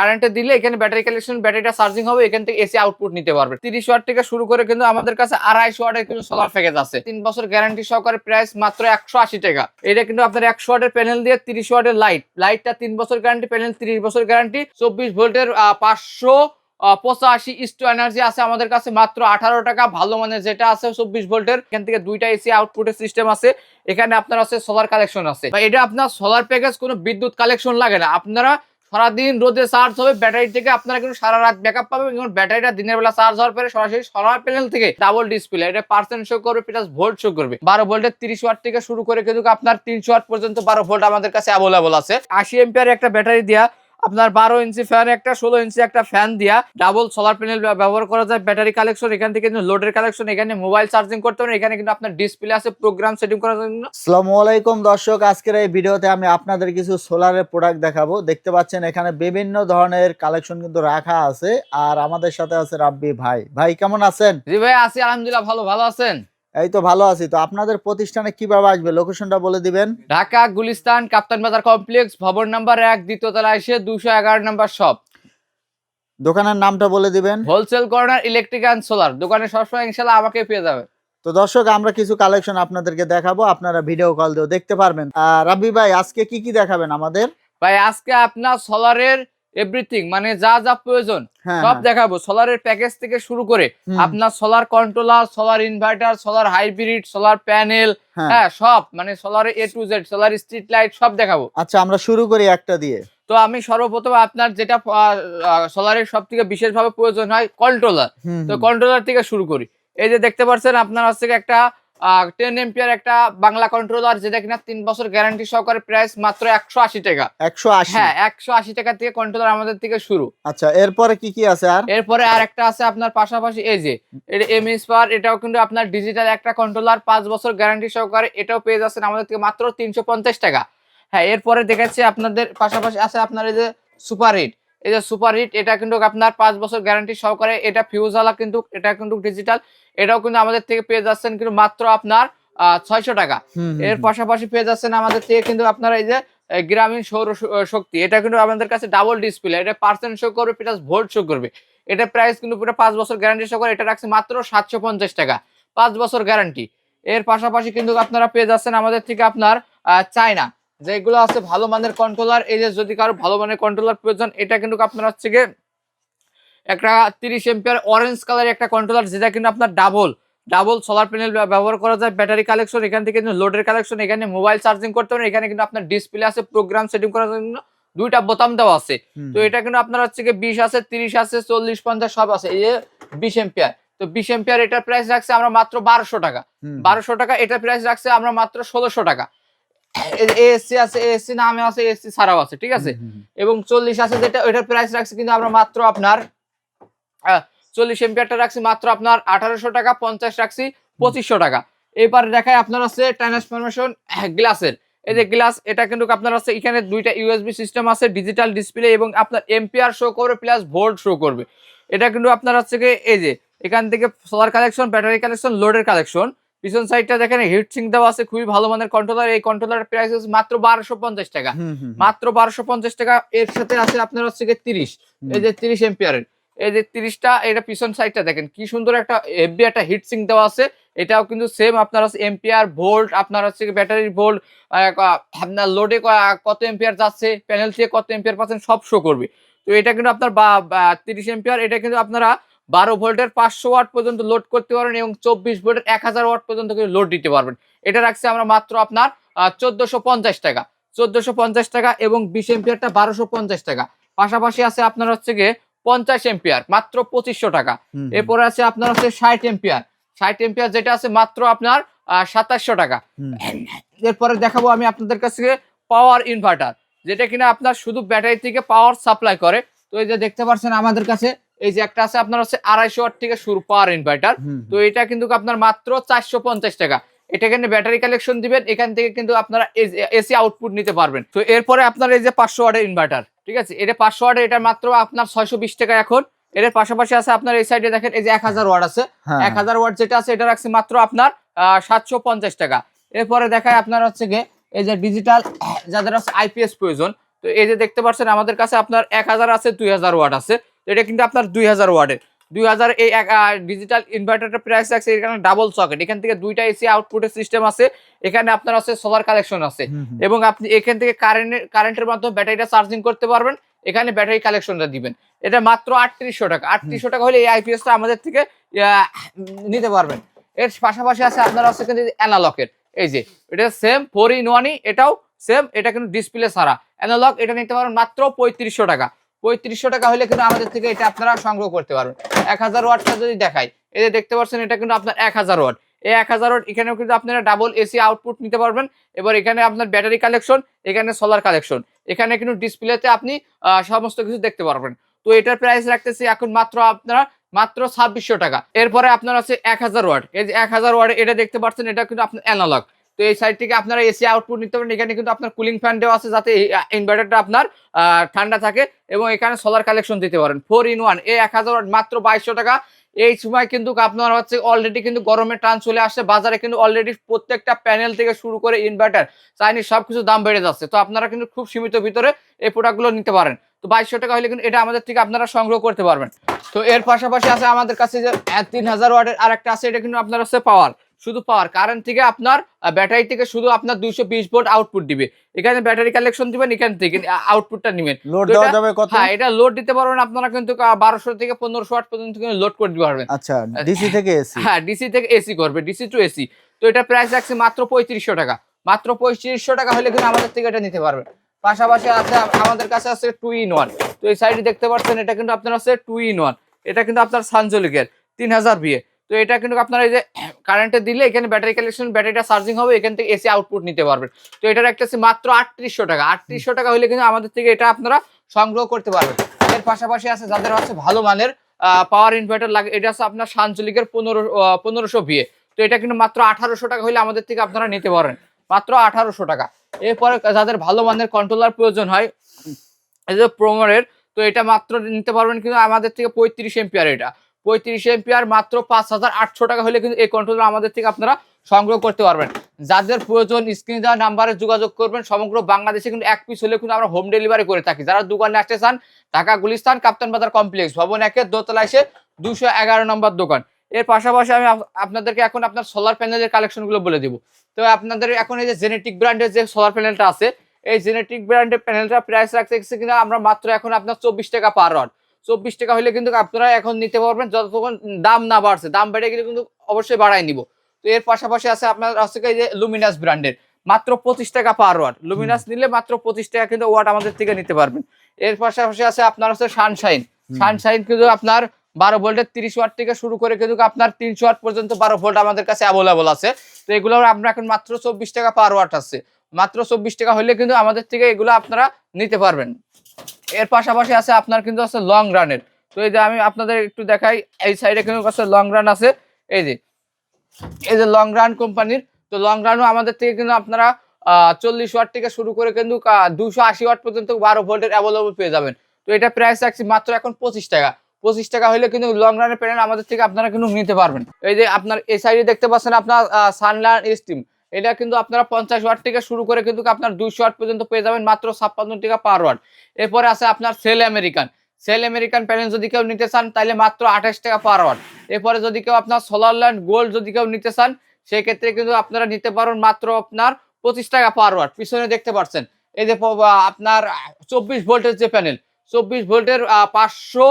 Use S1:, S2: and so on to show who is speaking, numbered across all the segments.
S1: কারেন্টে দিলে এখানে ব্যাটারি কালেকশন ব্যাটারিটা চার্জিং হবে, এখান থেকে এসি আউটপুট নিতে পারবে। তিরিশ ওয়াট থেকে শুরু করে কিন্তু আমাদের কাছে আড়াইশো ওয়াটের কিন্তু সোলার প্যাকেজ আছে। তিন বছর গ্যারান্টি সহকারে প্রাইস মাত্র একশো আশি টাকা। এটা কিন্তু আপনার একশো ওয়াটের প্যানেল দিয়ে তিরিশ ওয়াটের লাইট লাইটটা তিন বছর গ্যারান্টি প্যানেল তিরিশ বছর গ্যারান্টি চব্বিশ ভোল্টের পাঁচশো পঁচাশি ইস্টু এনার্জি আছে আমাদের কাছে মাত্র আঠারো টাকা। ভালো মানের যেটা আছে চব্বিশ ভোল্টের এখান থেকে দুইটা এসি আউটপুটের সিস্টেম আছে। এখানে আপনার আছে সোলার কালেকশন আছে। এটা আপনার সোলার প্যাকেজ কোনো বিদ্যুৎ কালেকশন লাগে না। আপনারা সারাদিন রোদে চার্জ হবে ব্যাটারি থেকে আপনারা কিন্তু সারা রাত ব্যাকআপ পাবেন এবং ব্যাটারিটা দিনের বেলা চার্জ হওয়ার পরে সরাসরি সোলার প্যানেল থেকে ডাবল ডিসপ্লে এটা পার্সেন্ট শো করবে প্লাস ভোল্ট শো করবে। বারো ভোল্টের তিরিশ ওয়াট থেকে শুরু করে কিন্তু আপনার তিনশো ওয়াট পর্যন্ত বারো ভোল্ট আমাদের কাছে অ্যাভেলেবল আছে। আশি এম্পিয়ার একটা ব্যাটারি দিয়া আপনার বারো ইঞ্চি ফ্যান একটা ষোলো ইঞ্চি একটা ফ্যান দিয়া ডাবল সোলার প্যানেল ব্যবহার করা যায় ব্যাটারি কালেকশন এখান থেকে কিন্তু লোডের কালেকশন এখানে মোবাইল চার্জিং করতে পারেন এখানে কিন্তু আপনার ডিসপ্লে আছে প্রোগ্রাম সেটিং করার জন্য।
S2: আসসালামু আলাইকুম দর্শক আজকের এই ভিডিওতে আমি আপনাদের কিছু সোলারের প্রোডাক্ট দেখাবো। দেখতে পাচ্ছেন এখানে বিভিন্ন ধরনের কালেকশন কিন্তু রাখা আছে আর আমাদের সাথে আছে রাব্বি ভাই। ভাই কেমন আছেন?
S1: জি ভাই আছি আলহামদুলিল্লাহ ভালো ভালো আছেন?
S2: এই তো ভালো আছি। তো আপনাদের প্রতিষ্ঠানে কীভাবে আসবে? লোকেশনটা বলে দিবেন।
S1: ঢাকা গুলিস্তান কাপ্তান বাজার কমপ্লেক্স ভবন নাম্বার এক দ্বিতীয় তলা এসে দুশো এগারো নাম্বার শপ
S2: দোকানের নামটা বলে দিবেন।
S1: Wholesale corner electric and solar দোকানে সবসময় ইনশাল্লাহ আমাকে পেয়ে যাবে।
S2: তো দর্শক আমরা কিছু কালেকশন আপনাদেরকে দেখাবো। আপনারা ভিডিও কল দিয়েও দেখতে পারবেন। আর রাব্বি ভাই আজকে কি কি দেখাবেন আমাদের?
S1: ভাই আজকে আপনার সোলারের এভরিথিং মানে যা যা প্রয়োজন
S2: হ্যাঁ
S1: সব
S2: হ্যাঁ।
S1: দেখাবো। সোলারের প্যাকেজ থেকে শুরু করে আপনার solar controller solar inverter solar hybrid solar panel
S2: হ্যাঁ।
S1: সব মানে সোলারের A to Z solar street light সব দেখাবো।
S2: আচ্ছা আমরা শুরু করি একটা দিয়ে।
S1: তো আমি সর্বপ্রথম আপনার যেটা সোলারের সব থেকে বিশেষভাবে প্রয়োজন হয় কন্ট্রোলার তো কন্ট্রোলার থেকে শুরু করি। এই যে দেখতে পাচ্ছেন আপনার হচ্ছে একটা টেন এম্পিয়ার একটা বাংলা কন্ট্রোলার যেটা কিনা তিন বছর গ্যারান্টি সহকারে প্রাইস মাত্র একশো আশি টাকা।
S2: একশো আশি?
S1: হ্যাঁ একশো আশি টাকা থেকে কন্ট্রোলার আমাদের থেকে শুরু।
S2: আচ্ছা এরপরে কি কি আছে আর?
S1: এরপরে আর একটা আছে আপনার পাশাপাশি এই যে এম পার এটাও কিন্তু আপনার ডিজিটাল একটা কন্ট্রোলার পাঁচ বছর গ্যারান্টি সহকারে এটাও পেয়ে যাচ্ছেন আমাদের থেকে মাত্র তিনশো পঞ্চাশ টাকা। হ্যাঁ এরপরে দেখাচ্ছি আপনাদের পাশাপাশি আছে আপনার এই যে সুপার হিট এই যে সুপার হিট এটা কিন্তু আপনার পাঁচ বছর গ্যারান্টি সহকারে এটা ফিউজালা কিন্তু এটা কিন্তু ডিজিটাল এটাও কিন্তু আমাদের থেকে পেয়ে যাচ্ছেন কিন্তু মাত্র আপনার ছয়শো টাকা। এর পাশাপাশি পেয়ে যাচ্ছেন আমাদের থেকে কিন্তু আপনারা এই যে গ্রামীণ সৌর শক্তি এটা কিন্তু আমাদের কাছে ডাবল ডিসপ্লে এটা পার্সেন্ট শো করবে প্লাস ভোল্ট শো করবে। এটা প্রাইস কিন্তু পুরো পাঁচ বছর গ্যারান্টি সহ করে এটা রাখছে মাত্র সাতশো পঞ্চাশ টাকা পাঁচ বছর গ্যারান্টি এর পাশাপাশি কিন্তু আপনারা পেয়ে যাচ্ছেন আমাদের থেকে আপনার আহ, চায়না। যেগুলো আছে ভালো মানের কন্ট্রোলার এই যে যদি কারও ভালো মানের কন্ট্রোলার প্রয়োজন এটা কিন্তু আপনার হচ্ছে গিয়ে একটা তিরিশ এম্পিয়ার অরেঞ্জ কালারের একটা কন্ট্রোলার যেটা কিন্তু আপনার ডাবল ডাবল সোলার প্যানেল ব্যবহার করা যায় ব্যাটারি কালেকশন এখান থেকে কিন্তু লোডের কালেকশন এখানে মোবাইল চার্জিং করতে পারেন এখানে কিন্তু আপনার ডিসপ্লে আছে প্রোগ্রাম সেটিং করার জন্য দুইটা বোতাম দেওয়া আছে। তো এটা কিন্তু আপনার হচ্ছে কি বিশ আছে তিরিশ আছে চল্লিশ পঞ্চাশ সব আছে এই যে বিশ এম্পিয়ার তো বিশ এম্পিয়ার এটার প্রাইস রাখছে আমরা মাত্র বারোশো টাকা। বারোশো টাকা এটার প্রাইস রাখছে আমরা মাত্র ষোলোশো টাকা। এএসসি আছে এএসসি নামে আছে এএসসি ছাড়াও আছে ঠিক আছে? এবং চল্লিশ আছে যেটা ওইটার প্রাইস রাখছি কিন্তু আমরা মাত্র আপনার চল্লিশ এম্পিয়ারটা রাখছি মাত্র আপনার আঠারোশো টাকা পঞ্চাশ রাখছি পঁচিশশো টাকা। এবার দেখায় আপনার আছে ট্রান্সফরমেশন গ্লাসের। এই যে গ্লাস এটা কিন্তু আপনার আছে এখানে দুইটা ইউএসবি সিস্টেম আছে ডিজিটাল ডিসপ্লে এবং আপনার এম্পিয়ার শো করবে প্লাস ভোল্ট শো করবে। এটা কিন্তু আপনার হচ্ছে কি এই যে এখান থেকে সোলার কালেকশন ব্যাটারি কালেকশন লোডের কালেকশন পিছন সাইডটা দেখেন হিট সিং দেওয়া আছে খুবই ভালো মানের কন্ট্রোলার এই কন্ট্রোলার প্রাইস হচ্ছে মাত্র বারোশো পঞ্চাশ টাকা। মাত্র বারোশো পঞ্চাশ টাকা এর সাথে আছে আপনার হচ্ছে তিরিশ। এই যে তিরিশ এম্পিয়ারের এই যে তিরিশটা এটা পিছন সাইডটা দেখেন কি সুন্দর একটা এফবি একটা হিট সিং দেওয়া আছে। এটাও কিন্তু সেম আপনার হচ্ছে এম্পিয়ার ভোল্ট আপনার হচ্ছে ব্যাটারির ভোল্ট আপনার লোডে কত এম্পিয়ার যাচ্ছে প্যানেল থেকে কত এম্পিয়ার পাচ্ছেন সব শো করবে। তো এটা কিন্তু আপনার বা তিরিশ এম্পিয়ার এটা কিন্তু আপনারা বারো ভোল্টের পাঁচশো ওয়াট পর্যন্ত লোড করতে পারবেন এবং চব্বিশ ভোল্টের এক হাজার ওয়াট পর্যন্ত কিন্তু লোড দিতে পারবেন। এটা রাখছে আমরা মাত্র আপনার চোদ্দশো পঞ্চাশ টাকা। চোদ্দশো পঞ্চাশ টাকা এবং বিশ এম্পিয়ারটা বারোশো পঞ্চাশ টাকা। পাশাপাশি আছে আপনার হচ্ছে গিয়ে পঞ্চাশ এম্পিয়ার মাত্র পঁচিশশো টাকা। এরপরে আছে আপনার হচ্ছে ষাট এম্পিয়ার ষাট এম্পিয়ার যেটা আছে মাত্র আপনার সাতাশশো টাকা। এরপরে দেখাবো আমি আপনাদের কাছে পাওয়ার ইনভার্টার যেটা কিনা আপনার শুধু ব্যাটারি থেকে পাওয়ার সাপ্লাই করে। তো এই যে দেখতে পাচ্ছেন আমাদের কাছে এই যে একটা আছে আপনার হচ্ছে আড়াইশো ওয়াট থেকে শুরু পাওয়ার ইনভার্টার তো এটা কিন্তু আপনার মাত্র চারশো পঞ্চাশ টাকা। এটা এখানে ব্যাটারি কালেকশন দিবেন এখান থেকে কিন্তু আপনারা এসি আউটপুট নিতে পারবেন। তো এরপরে আপনার এই যে পাঁচশো ওয়াটের ইনভার্টার ঠিক আছে? এটা পাঁচশো ওয়াটের এটা মাত্র আপনার ছয়শো বিশ টাকা এখন। এর পাশাপাশি আছে আপনার এই সাইডে দেখেন এই যে এক হাজার ওয়াট আছে।
S2: হ্যাঁ,
S1: এক হাজার ওয়াট যেটা আছে এটা রাখছি মাত্র আপনার সাতশো পঞ্চাশ টাকা। এরপরে দেখায় আপনার হচ্ছে গিয়ে এই যে ডিজিটাল যাদের হচ্ছে আইপিএস প্রয়োজন। তো এই যে দেখতে পাচ্ছেন আমাদের কাছে আপনার এক হাজার আছে দুই হাজার ওয়াট আছে। এটা কিন্তু আপনার দুই হাজার ওয়ার্ডের দুই হাজার এই ডিজিটাল ইনভার্টারটা প্রাইস আছে এখানে ডাবল সকেট এখান থেকে দুইটা এসি আউটপুটের সিস্টেম আছে এখানে আপনার আছে সোলার কালেকশন আছে। এবং আপনি এখান থেকে কারেন্টের কারেন্টের মাধ্যমে ব্যাটারিটা চার্জিং করতে পারবেন এখানে ব্যাটারি কালেকশনটা দিবেন। এটা মাত্র আটত্রিশশো টাকা। আটত্রিশশো টাকা হলে এই আইপিএসটা আমাদের থেকে নিতে পারবেন। এর পাশাপাশি আছে আপনার আছে কিন্তু অ্যানালকের এই যে এটা সেম ফোর ইন ওয়ানই এটাও সেম এটা কিন্তু ডিসপ্লে ছাড়া। অ্যানালগ এটা নিতে পারবেন মাত্র পঁয়ত্রিশশো টাকা। পঁয়ত্রিশশো টাকা হলে কিন্তু আমাদের থেকে এটা আপনারা সংগ্রহ করতে পারবেন। এক হাজার ওয়াটটা যদি দেখাই, এই যে দেখতে পাচ্ছেন, এটা কিন্তু আপনার এক হাজার ওয়াট। এই এক হাজার ওয়াট, এখানেও কিন্তু আপনারা ডাবল এসি আউটপুট নিতে পারবেন। এবার এখানে আপনার ব্যাটারি কালেকশন এখানে সোলার কালেকশন এখানে কিন্তু ডিসপ্লেতে আপনি সমস্ত কিছু দেখতে পারবেন। তো এটার প্রাইস রাখতেছি এখন মাত্র আপনারা, মাত্র ছাব্বিশশো টাকা। এরপরে আপনার আছে এক হাজার ওয়াট। এই যে এক হাজার ওয়াট, এটা দেখতে পাচ্ছেন, এটা কিন্তু আপনার অ্যানালগ তো এই সাইড থেকে আপনারা এসি আউটপুট নিতে পারেন। এখানে কিন্তু আপনার কুলিং ফ্যান দেওয়া আছে যাতে ইনভার্টারটা আপনার ঠান্ডা থাকে এবং এখানে সোলার কালেকশন দিতে পারেন। ফোর ইন ওয়ান এই এক হাজার মাত্র বাইশশো টাকা। এই সময় কিন্তু আপনার হচ্ছে অলরেডি কিন্তু গরমের টান চলে আসছে। বাজারে কিন্তু অলরেডি প্রত্যেকটা প্যানেল থেকে শুরু করে ইনভার্টার চাইনিজ সব কিছু দাম বেড়ে যাচ্ছে। তো আপনারা কিন্তু খুব সীমিত ভিতরে এই প্রোডাক্টগুলো নিতে পারেন। তো বাইশশো টাকা হলে কিন্তু এটা আমাদের থেকে আপনারা সংগ্রহ করতে পারবেন। তো এর পাশাপাশি আছে আমাদের কাছে যে তিন হাজার ওয়ার্ডের আর একটা আছে, এটা কিন্তু আপনার হচ্ছে পাওয়ার শুধু পাওয়ার কারেন্ট থেকে আপনার ব্যাটারি থেকে শুধু আপনার দুইশো বিশ ভোল্ট আউটপুট দিবে। এখানে ব্যাটারি কালেকশন দিবেন এখান থেকে আউটপুটটা নেবেন।
S2: লোড
S1: তো
S2: দেওয়া
S1: এটা-
S2: যাবে কত?
S1: হ্যাঁ এটা লোড দিতে পারবেন আপনারা কিন্তু বারোশো থেকে পনেরোশো ওয়াট পর্যন্ত লোড করে দিতে পারবেন।
S2: আচ্ছা ডিসি থেকে এসি
S1: হ্যাঁ ডিসি থেকে এসি করবে ডিসি টু এসি তো এটা প্রাইস রাখছে মাত্র পঁয়ত্রিশশো টাকা। মাত্র পঁয়ত্রিশশো টাকা হলে কিন্তু আমাদের থেকে এটা নিতে পারবেন। পাশাপাশি আছে আমাদের কাছে আছে টু ইন ওয়ান তো এই সাইডে দেখতে পাচ্ছেন এটা কিন্তু আপনার আছে টু ইন ওয়ান এটা কিন্তু আপনার সানজলিকের তিন হাজার বিয়ে তো এটা কিন্তু আপনারা এই যে কারেন্টে দিলে এখানে ব্যাটারি কালেকশন ব্যাটারিটা চার্জিং হবে, এখান থেকে এসি আউটপুট নিতে পারবেন। তো এটার একটা মাত্র আটত্রিশশো টাকা। আটত্রিশশো টাকা হলে কিন্তু আমাদের থেকে এটা আপনারা সংগ্রহ করতে পারবেন। এর পাশাপাশি আছে যাদের হচ্ছে ভালো মানের পাওয়ার ইনভার্টার লাগে, এটা আছে আপনার সানচলিকের পনেরো পনেরোশো বিয়ে তো এটা কিন্তু মাত্র আঠারোশো টাকা হলে আমাদের থেকে আপনারা নিতে পারেন। মাত্র আঠারোশো টাকা। এরপরে যাদের ভালো মানের কন্ট্রোলার প্রয়োজন হয়, এই যে প্রোমোরের তো এটা মাত্র নিতে পারবেন কিন্তু আমাদের থেকে পঁয়ত্রিশ এম্পিয়ার এটা। পঁয়ত্রিশ এম্পিয়ার মাত্র পাঁচ হাজার আটশো টাকা হলে কিন্তু এই কন্ট্রোলার আমাদের থেকে আপনারা সংগ্রহ করতে পারবেন। যাদের প্রয়োজন স্ক্রিনে দেওয়া নাম্বারে যোগাযোগ করবেন, সমগ্র বাংলাদেশে কিন্তু এক পিস হলে কিন্তু আমরা হোম ডেলিভারি করে থাকি। যারা দোকানে আসতে চান, ঢাকা গুলিস্তান কাপ্তান বাজার কমপ্লেক্স ভবন একের দোতলা এসে দুশো এগারো নম্বর দোকান। এর পাশাপাশি আমি আপনাদেরকে এখন আপনার সোলার প্যানেলের কালেকশনগুলো বলে দিব। তো আপনাদের এখন এই যে জেনেটিক ব্র্যান্ডের যে সোলার প্যানেলটা আছে, এই জেনেটিক ব্র্যান্ডের প্যানেলটা প্রাইস রাখছে কিনা আমরা মাত্র এখন আপনার চব্বিশ টাকা পার রড চব্বিশ টাকা হলে কিন্তু আপনারা এখন নিতে পারবেন যতক্ষণ দাম না বাড়ছে। দাম বেড়ে গেলে কিন্তু অবশ্যই বাড়াই নিব। তো এর পাশাপাশি আছে আপনার আছে যে লুমিনাস ব্র্যান্ডের মাত্র পঁচিশ টাকা পার ওয়াট লুমিনাস নিলে মাত্র পঁচিশ টাকা কিন্তু ওয়াট আমাদের থেকে নিতে পারবেন। এর পাশাপাশি আছে আপনার হচ্ছে সানশাইন সানশাইন কিন্তু আপনার বারো ভোল্টের তিরিশ ওয়াট থেকে শুরু করে কিন্তু আপনার তিনশো ওয়াট পর্যন্ত বারো ভোল্ট আমাদের কাছে অ্যাভেলেবল আছে। তো এগুলো আমরা এখন মাত্র চব্বিশ টাকা পার ওয়াট আছে। মাত্র চব্বিশ টাকা হলে কিন্তু আমাদের থেকে এগুলো আপনারা নিতে পারবেন। এর পাশাপাশি আছে আপনার কিন্তু আছে লং রানের তো এই যে আমি আপনাদের একটু দেখাই, এই সাইডে কিন্তু আছে লং রান আছে। এই যে এই যে লং রান কোম্পানির তো লং রানও আমাদের থেকে কিন্তু আপনারা চল্লিশ ওয়াট থেকে শুরু করে কিন্তু দুশো আশি ওয়াট পর্যন্ত বারো ভোল্টের অ্যাভেলেবল পেয়ে যাবেন। তো এটা প্রাইস রাখছি মাত্র এখন পঁচিশ টাকা। পঁচিশ টাকা হলে কিন্তু লং রানের প্যানেল আমাদের থেকে আপনারা কিন্তু নিতে পারবেন। এই যে আপনার এই সাইডে দেখতে পাচ্ছেন আপনার সানলান স্টিম এটা কিন্তু আপনারা পঞ্চাশ ওয়াট থেকে শুরু করে কিন্তু আপনার দুইশো ওয়াট পর্যন্ত পেয়ে যাবেন মাত্র ছাপ্পান্ন টাকা পার ওয়াট। এরপরে আছে আপনার cell American. Cell American panel যদি কেউ নিতে চান তাহলে মাত্র আঠাশ টাকা পার ওয়াট। এরপরে যদি কেউ আপনার সোলার ল্যান্ড গোল্ড যদি কেউ নিতে চান সেই ক্ষেত্রে কিন্তু আপনারা নিতে পারেন মাত্র আপনার পঁচিশ টাকা পার ওয়াট। পিছনে দেখতে পাচ্ছেন, এই যে আপনার চব্বিশ ভোল্টের যে প্যানেল চব্বিশ ভোল্টের পাঁচশো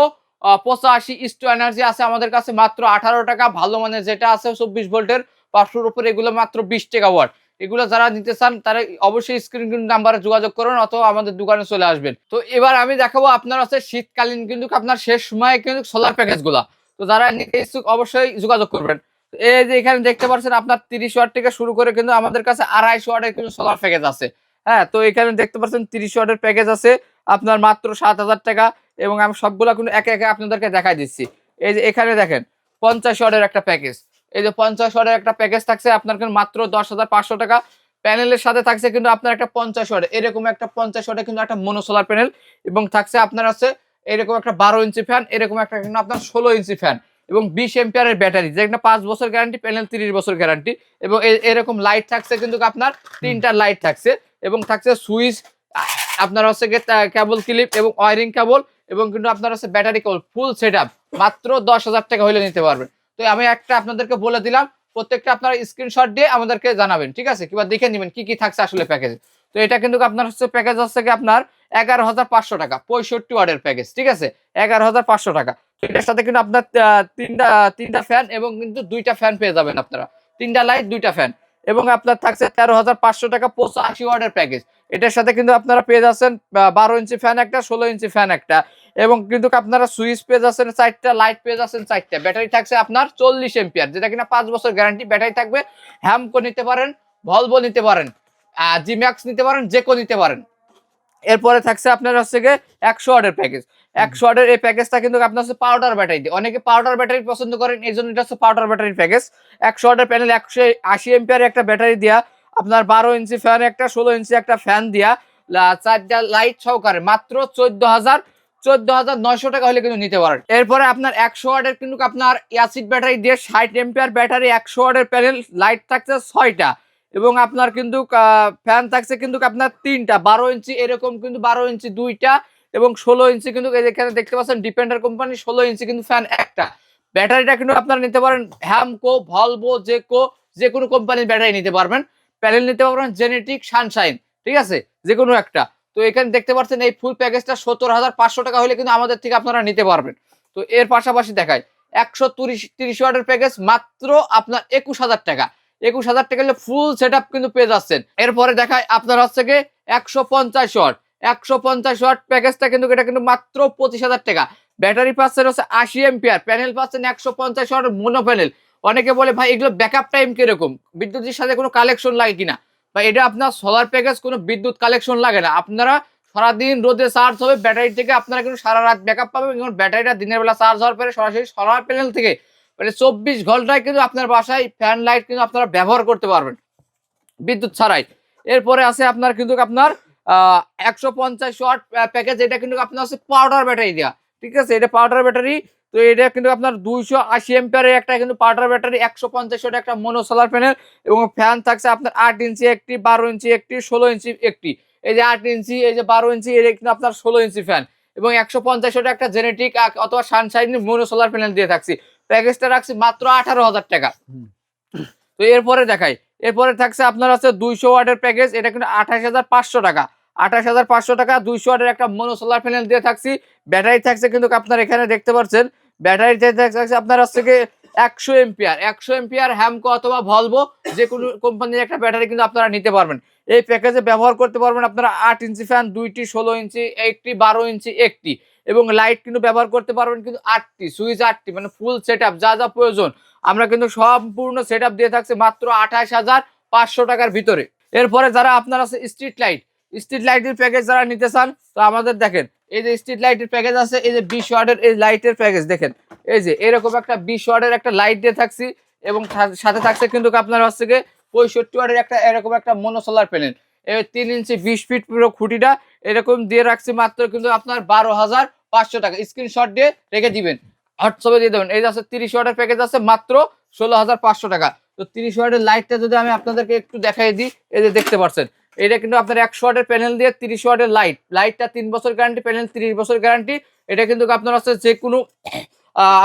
S1: পঁচাশি ইস্টু এনার্জি আছে আমাদের কাছে মাত্র আঠারো টাকা। ভালো মানে যেটা আছে চব্বিশ ভোল্টের পাঁচশোর উপরে, এগুলো মাত্র বিশ টাকা ওয়াট। এগুলো যারা নিতে চান, তারা অবশ্যই স্ক্রিন নাম্বারে যোগাযোগ করুন অথবা আমাদের দোকানে চলে আসবেন। তো এবার আমি দেখাবো আপনার আছে শীতকালীন কিন্তু আপনার শেষ সময়ে কিন্তু সোলার প্যাকেজগুলা। তো যারা নিতে ইচ্ছুক অবশ্যই যোগাযোগ করবেন। এই যে এখানে দেখতে পাচ্ছেন আপনার তিরিশ ওয়াট থেকে শুরু করে কিন্তু আমাদের কাছে আড়াইশো ওয়াটের কিন্তু সোলার প্যাকেজ আছে। হ্যাঁ তো এখানে দেখতে পাচ্ছেন তিরিশ ওয়াটের প্যাকেজ আছে, আপনার মাত্র সাত হাজার টাকা এবং আমি সবগুলা কিন্তু একে একে আপনাদেরকে দেখাই দিচ্ছি। এই যে এখানে দেখেন, পঞ্চাশ ওয়াটের একটা প্যাকেজ এই যে পঞ্চাশ ওয়াটের একটা প্যাকেজ থাকছে, আপনার কিন্তু মাত্র দশ হাজার পাঁচশো টাকা। প্যানেলের সাথে থাকছে কিন্তু আপনার একটা পঞ্চাশ ওয়াট, এরকম একটা পঞ্চাশ ওয়াটে কিন্তু একটা মনোসোলার প্যানেল এবং থাকছে আপনার আছে এরকম একটা বারো ইঞ্চি ফ্যান এরকম একটা কিন্তু আপনার ষোলো ইঞ্চি ফ্যান এবং বিশ এম্পিয়ারের ব্যাটারি যেটা পাঁচ বছর গ্যারান্টি প্যানেল তিরিশ বছর গ্যারান্টি এবং এরকম লাইট থাকছে কিন্তু আপনার তিনটা লাইট থাকছে এবং থাকছে সুইচ আপনার হচ্ছে কেবল ক্লিপ এবং ওয়ারিং কেবল এবং কিন্তু আপনার হচ্ছে ব্যাটারি কেবল ফুল সেট মাত্র দশ হাজার টাকা হলে নিতে পারবেন। তো আমি একটা আপনাদেরকে বলে দিলাম, প্রত্যেকটা আপনারা স্ক্রিনশট দিয়ে আমাদেরকে জানাবেন, ঠিক আছে? কিংবা দেখে নেবেন কি কি থাকছে আসলে প্যাকেজ তো এটা কিন্তু আপনার হচ্ছে প্যাকেজ হচ্ছে কি আপনার এগারো হাজার পাঁচশো টাকা, পঁয়ষট্টি ওয়ার্ডের প্যাকেজ ঠিক আছে? এগারো হাজার পাঁচশো টাকা। এটার সাথে কিন্তু আপনার তিনটা তিনটা ফ্যান এবং কিন্তু দুইটা ফ্যান পেয়ে যাবেন আপনারা। তিনটা লাইট দুইটা ফ্যান এবং আপনার থাকছে তেরো হাজার পাঁচশো টাকা পঁচাশি ওয়ার্ডের প্যাকেজ এটার সাথে কিন্তু আপনারা পেয়ে যাচ্ছেন বারো ইঞ্চি ফ্যান একটা, ষোলো ইঞ্চি ফ্যান একটা। এবং কিন্তু আপনারা সুইচ পেয়ে যাচ্ছেন, চারটা লাইট পেয়ে যাচ্ছেন, চারটা। ব্যাটারি থাকছে আপনার চল্লিশ এম্পিয়ার যেটা কিনা পাঁচ বছর গ্যারান্টি ব্যাটারি থাকবে। হ্যামকো নিতে পারেন ভলভো নিতে পারেন জি ম্যাক্স নিতে পারেন জেকো নিতে পারেন। এরপরে থাকছে আপনার হচ্ছে গিয়ে একশো ওয়ার্ডের প্যাকেজ একশো ওয়ার্ডের এই প্যাকেজটা কিন্তু আপনার হচ্ছে পাউডার ব্যাটারি দিয়ে। অনেকে পাউডার ব্যাটারি পছন্দ করেন, এই জন্য এটা হচ্ছে পাউডার ব্যাটারি প্যাকেজ একশো ওয়ার্ডের প্যানেল একশো আশি এম্পিয়ার একটা ব্যাটারি দিয়া। আপনার বারো ইঞ্চি ফ্যান একটা ষোলো ইঞ্চি একটা ফ্যান দিয়া চারটা লাইট সহকারে, মাত্র চোদ্দ হাজার চোদ্দ হাজার নয়শো টাকা হলে কিন্তু নিতে পারেন। এরপরে আপনার একশো ওয়ার্ডের কিন্তু আপনার অ্যাসিড ব্যাটারি দিয়ে ষাট এম্পিয়ার ব্যাটারি একশো ওয়ার্ডের প্যানেল লাইট থাকছে ছয়টা। এবং আপনার কিন্তু ফ্যান থাকছে কিন্তু আপনার তিনটা। বারো ইঞ্চি এরকম কিন্তু বারো ইঞ্চি দুইটা এবং ষোলো ইঞ্চি কিন্তু এখানে দেখতে পাচ্ছেন ডিপেন্ডার কোম্পানি ষোলো ইঞ্চি কিন্তু ফ্যান একটা। ব্যাটারিটা কিন্তু আপনারা নিতে পারেন হ্যামকো ভলভো জেকো যে কোনো কোম্পানির ব্যাটারি নিতে পারবেন। প্যানেল নিতে পারবেন জেনেটিক সানশাইন ঠিক আছে? যে কোনো একটা। তো এখানে দেখতে পাচ্ছেন এই ফুল প্যাকেজটা সত্তর হাজার পাঁচশো টাকা হলে কিন্তু আমাদের থেকে আপনারা নিতে পারবেন। তো এর পাশাপাশি দেখায় একশো তিরিশ তিরিশ প্যাকেজ মাত্র আপনার একুশ হাজার টাকা। একুশ হাজার টাকা হলে ফুল সেট কিন্তু পেয়ে যাচ্ছেন। এরপরে দেখায় আপনার হচ্ছে গিয়ে একশো পঞ্চাশ ওয়াট। একশো পঞ্চাশ ওয়াট প্যাকেজটা কিন্তু, এটা কিন্তু মাত্র পঁচিশ হাজার টাকা। ব্যাটারি পাচ্ছেন হচ্ছে আশি এম্পিয়ার, প্যানেল পাচ্ছেন একশো পঞ্চাশ ওয়াট মোনো প্যানেল অনেকে বলে, ভাই, এগুলো ব্যাকআপ টাইম কীরকম? বিদ্যুতের সাথে কোনো কালেকশন লাগে কিনা? বা এটা আপনার সোলার প্যাকেজ কোনো বিদ্যুৎ কালেকশন লাগে না। আপনারা সারাদিন রোদে চার্জ হবে ব্যাটারি থেকে আপনারা কিন্তু সারা রাত ব্যাকআপ পাবেন এবং ব্যাটারিটা দিনের বেলা চার্জ হওয়ার পরে সরাসরি সোলার প্যানেল থেকে মানে চব্বিশ ঘন্টায় কিন্তু আপনার বাসায় ফ্যান লাইট কিন্তু আপনারা ব্যবহার করতে পারবেন বিদ্যুৎ ছাড়াই। এরপরে আছে আপনার কিন্তু আপনার একশো পঞ্চাশ ওয়াট প্যাকেজ এটা কিন্তু আপনার হচ্ছে পাউডার ব্যাটারি দেওয়া ঠিক আছে? এটা পাউডার ব্যাটারি তো এটা কিন্তু আপনার দুইশো আশি এম্পিয়ারের একটা কিন্তু পাউডার ব্যাটারি একশো পঞ্চাশ একটা মনো সোলার প্যানেল এবং ফ্যান থাকছে আপনার আট ইঞ্চি একটি বারো ইঞ্চি একটি ষোলো ইঞ্চি একটি। এই যে আট ইঞ্চি এই যে বারো ইঞ্চি এটা কিন্তু আপনার ষোলো ইঞ্চি ফ্যান এবং একশো পঞ্চাশ ওয়াট একটা জেনেটিক অথবা সানশাইন মনো সোলার প্যানেল দিয়ে থাকছি। প্যাকেজটা রাখছি মাত্র আঠারো হাজার টাকা। তো এরপরে দেখাই এরপরে থাকছে আপনার আছে দুইশো ওয়াটের প্যাকেজ এটা কিন্তু আঠাশ হাজার পাঁচশো টাকা। আঠাশ হাজার পাঁচশো টাকা, দুইশো ওয়াটের একটা মনো সোলার প্যানেল দিয়ে থাকছি। ব্যাটারি থাকছে কিন্তু আপনার এখানে দেখতে পাচ্ছেন। ব্যাটারি থাকছে আপনার হচ্ছে কি একশো এম্পিয়ার। একশো এম্পিয়ার হ্যামকো অথবা ভলভো যে কোনো কোম্পানির একটা ব্যাটারি কিন্তু আপনারা নিতে পারবেন। এই প্যাকেজে ব্যবহার করতে পারবেন আপনারা আট ইঞ্চি ফ্যান দুইটি ষোলো ইঞ্চি, একটি বারো ইঞ্চি, একটি। এবং লাইট কিন্তু ব্যবহার করতে পারবেন কিন্তু আটটি, সুইচ আটটি মানে ফুল সেট যা যা প্রয়োজন। আমরা কিন্তু সম্পূর্ণ সেট দিয়ে থাকছি মাত্র আঠাশ হাজার পাঁচশো টাকার ভিতরে। এরপরে যারা আপনার আছে স্ট্রিট লাইট স্ট্রিট লাইটের প্যাকেজ যারা নিতে চান, তো আমাদের দেখেন, এই যে স্ট্রিট লাইটের প্যাকেজ আছে, এই যে বিশ ওয়ার্ডের এই লাইটের প্যাকেজ দেখেন। এই যে এরকম একটা বিশ ওয়ার্ডের একটা লাইট দিয়ে থাকছি এবং সাথে থাকছে কিন্তু আপনার হচ্ছে গিয়ে পঁয়ষট্টি ওয়ার্ডের একটা এরকম একটা মনোসোলার প্যানেল এই তিন ইঞ্চি বিশ ফিট পুরো খুঁটিটা এরকম দিয়ে রাখছি মাত্র কিন্তু আপনার বারো হাজার পাঁচশো টাকা। স্ক্রিনশট দিয়ে রেখে দিবেন। হোয়াটসঅ্যাপে দিয়ে দেবেন। এই যে আছে তিরিশ ওয়াটের প্যাকেজ আছে মাত্র ষোলো হাজার পাঁচশো টাকা। তো তিরিশ ওয়াটের লাইটটা যদি আমি আপনাদেরকে একটু দেখাই দিই এই যে দেখতে পাচ্ছেন এটা কিন্তু আপনার একশো ওয়াটের প্যানেল দিয়ে তিরিশ ওয়াটের লাইট লাইটটা তিন বছর গ্যারান্টি প্যানেল তিরিশ বছর গ্যারান্টি এটা কিন্তু আপনার হচ্ছে যে কোনো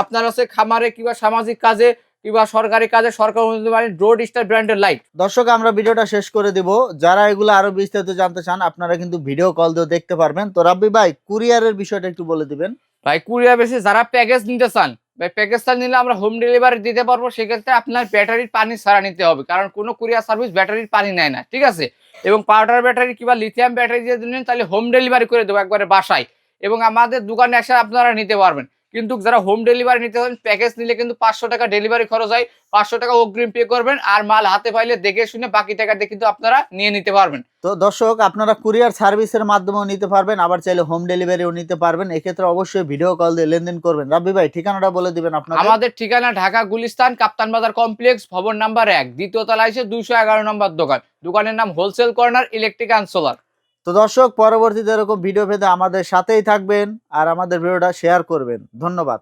S1: আপনার হচ্ছে খামারে কিংবা সামাজিক কাজে কিংবা সরকারি কাজে সরকার মানে রোড স্টার ব্র্যান্ডের লাইট
S2: দর্শক আমরা ভিডিওটা শেষ করে দিব। যারা এগুলো আরও বিস্তারিত জানতে চান আপনারা কিন্তু ভিডিও কল দিয়ে দেখতে পারবেন। তো রাব্বি ভাই কুরিয়ারের বিষয়টা একটু বলে দিবেন।
S1: ভাই কুরিয়ার বেশি যারা প্যাকেজ নিতে চান প্যাকেজটা নিলে আমরা হোম ডেলিভারি দিতে পারব, সেক্ষেত্রে আপনার ব্যাটারির পানি ছাড়া নিতে হবে, কারণ কোনো কুরিয়ার সার্ভিস ব্যাটারির পানি নেয় না, ঠিক আছে? এবং পাউডার ব্যাটারি কিংবা লিথিয়াম ব্যাটারি যদি নেন, তাহলে হোম ডেলিভারি করে দেবো একবারে বাসায়। এবং আমাদের দোকানে এসে আপনারা নিতে পারবেন। কিন্তু যারা হোম ডেলিভারি নিতে চান প্যাকেজ নিলে কিন্তু পাঁচশো টাকা ডেলিভারি খরচ হয়। পাঁচশো টাকা অগ্রিম পে করবেন আর মাল হাতে পাইলে দেখে শুনে বাকি টাকা দিয়ে কিন্তু আপনারা নিয়ে নিতে পারবেন।
S2: তো দর্শক আপনারা কুরিয়ার সার্ভিসের মাধ্যমেও নিতে পারবেন আবার চাইলে হোম ডেলিভারিও নিতে পারবেন। এক্ষেত্রে অবশ্যই ভিডিও কল দিয়ে লেনদেন করবেন। রাব্বি ভাই ঠিকানাটা বলে দিবেন আপনাদের।
S1: আমাদের ঠিকানা ঢাকা গুলিস্তান কাপ্তান বাজার কমপ্লেক্স ভবন নাম্বার এক দ্বিতীয় তলায় এসে দুইশো এগারো নম্বর দোকান। দোকানের নাম wholesale corner electric and solar
S2: তো দর্শক, পরবর্তীতে এরকম ভিডিও পেতে আমাদের সাথেই থাকবেন আর আমাদের ভিডিওটা শেয়ার করবেন। ধন্যবাদ।